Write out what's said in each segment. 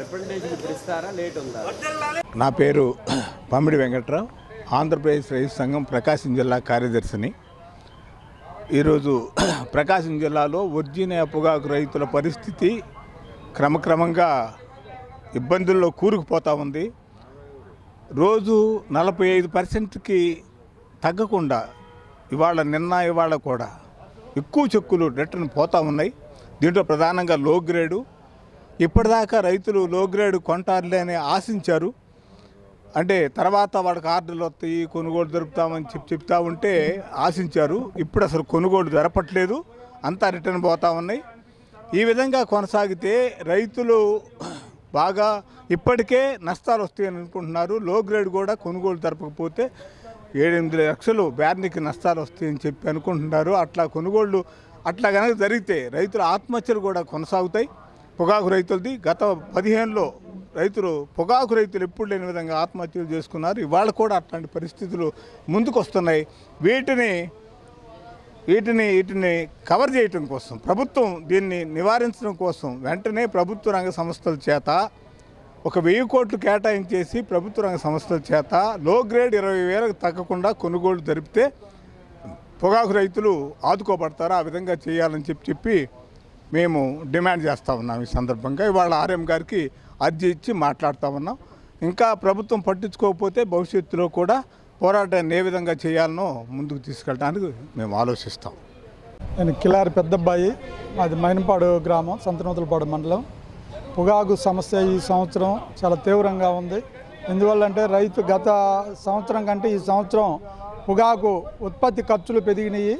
Representation ఇప్పుడు ఇస్తారా? Late ఉందా? నా పేరు పమ్మిడి వెంకట్రావు. ఆంధ్రప్రదేశ్ రైతు సంఘం ప్రకాశం జిల్లా కార్యదర్శిని. ఈరోజు ప్రకాశం జిల్లాలో వర్జీన పొగాకు రైతుల పరిస్థితి క్రమక్రమంగా ఇబ్బందుల్లో కూరుకుపోతూ ఉంది. రోజు నలభై ఐదు పర్సెంట్కి తగ్గకుండా ఇవాళ నిన్న ఇవాళ కూడా ఎక్కువ చెక్కులు రిటర్న్ పోతూ ఉన్నాయి. దీంట్లో ప్రధానంగా లో గ్రేడు ఇప్పటిదాకా రైతులు లో గ్రేడ్ కొంటారులే అని ఆశించారు. అంటే తర్వాత వాళ్ళకి ఆర్డర్లు వస్తాయి కొనుగోలు జరుపుతామని చెప్పి చెప్తా ఉంటే ఆశించారు. ఇప్పుడు అసలు కొనుగోలు జరపట్లేదు అంతా రిటర్న్ పోతా ఉన్నాయి. ఈ విధంగా కొనసాగితే రైతులు బాగా ఇప్పటికే నష్టాలు వస్తాయని అనుకుంటున్నారు. లో గ్రేడ్ కూడా కొనుగోలు జరపకపోతే ఏడెనిమిది లక్షలు బ్యార్నికి నష్టాలు వస్తాయని చెప్పి అనుకుంటున్నారు. అట్లా కొనుగోళ్ళు అట్లా కనుక జరిగితే రైతుల ఆత్మహత్యలు కూడా కొనసాగుతాయి. పొగాకు రైతులది గత పదిహేనులో రైతులు పొగాకు రైతులు ఎప్పుడు లేని విధంగా ఆత్మహత్యలు చేసుకున్నారు. ఇవాళ కూడా అట్లాంటి పరిస్థితులు ముందుకు వస్తున్నాయి వీటిని వీటిని వీటిని కవర్ చేయటం కోసం ప్రభుత్వం దీన్ని నివారించడం కోసం వెంటనే ప్రభుత్వ రంగ సంస్థల చేత ఒక వెయ్యి కోట్లు కేటాయించేసి ప్రభుత్వ రంగ సంస్థల చేత లో గ్రేడ్ ఇరవై వేలకు తగ్గకుండా కొనుగోలు జరిపితే పొగాకు రైతులు ఆదుకోబడతారు. ఆ విధంగా చేయాలని చెప్పి చెప్పి మేము డిమాండ్ చేస్తూ ఉన్నాం ఈ సందర్భంగా. ఇవాళ ఆర్ఎం గారికి అర్జీ ఇచ్చి మాట్లాడుతూ ఉన్నాం. ఇంకా ప్రభుత్వం పట్టించుకోకపోతే భవిష్యత్తులో కూడా పోరాటాన్ని ఏ విధంగా చేయాలనో ముందుకు తీసుకెళ్ళడానికి మేము ఆలోచిస్తాం. నేను కిలారి పెద్దబ్బాయి. అది మైనపాడు గ్రామం సంతనోతులపాడు మండలం. పొగాకు సమస్య ఈ సంవత్సరం చాలా తీవ్రంగా ఉంది. ఎందువల్లంటే రైతు గత సంవత్సరం కంటే ఈ సంవత్సరం పొగాకు ఉత్పత్తి ఖర్చులు పెరిగినాయి.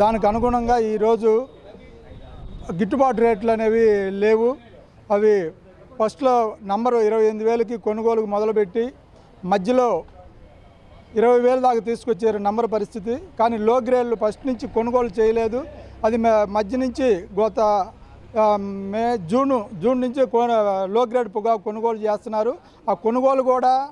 దానికి అనుగుణంగా ఈరోజు గిట్టుబాటు రేట్లు అనేవి లేవు. అవి ఫస్ట్లో నంబరు ఇరవై ఎనిమిది వేలకి కొనుగోలుకు మొదలుపెట్టి మధ్యలో ఇరవై వేల దాకా తీసుకొచ్చారు నంబర్ పరిస్థితి. కానీ లో గ్రేడ్లు ఫస్ట్ నుంచి కొనుగోలు చేయలేదు. అది మ- మధ్య నుంచి గోత మే జూను జూన్ నుంచి లో గ్రేడ్ పొగా కొనుగోలు చేస్తున్నారు. ఆ కొనుగోలు కూడా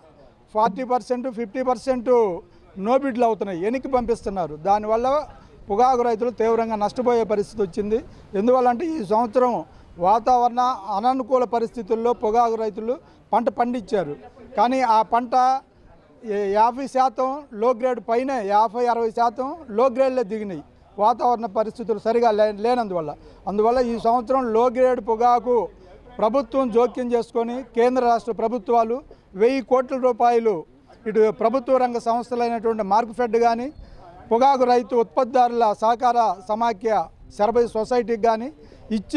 ఫార్టీ పర్సెంట్ ఫిఫ్టీ పర్సెంట్ నోబిడ్లు అవుతున్నాయి. వెనక్కి పంపిస్తున్నారు. దానివల్ల పొగాకు రైతులు తీవ్రంగా నష్టపోయే పరిస్థితి వచ్చింది. ఎందువల్ల అంటే ఈ సంవత్సరం వాతావరణ అననుకూల పరిస్థితుల్లో పొగాకు రైతులు పంట పండించారు. కానీ ఆ పంట యాభై శాతం లో గ్రేడ్ పైన యాభై అరవై శాతం లో గ్రేడ్లో దిగినాయి. వాతావరణ పరిస్థితులు సరిగా లే లేనందువల్ల. అందువల్ల ఈ సంవత్సరం లో గ్రేడ్ పొగాకు ప్రభుత్వం జోక్యం చేసుకొని కేంద్ర రాష్ట్ర ప్రభుత్వాలు వెయ్యి కోట్ల రూపాయలు ఇటు ప్రభుత్వ రంగ సంస్థలైనటువంటి మార్క్ఫెడ్ కానీ పొగాకు రైతు ఉత్పత్తిదారుల సహకార సమాఖ్య శరభై సొసైటీకి కానీ ఇచ్చి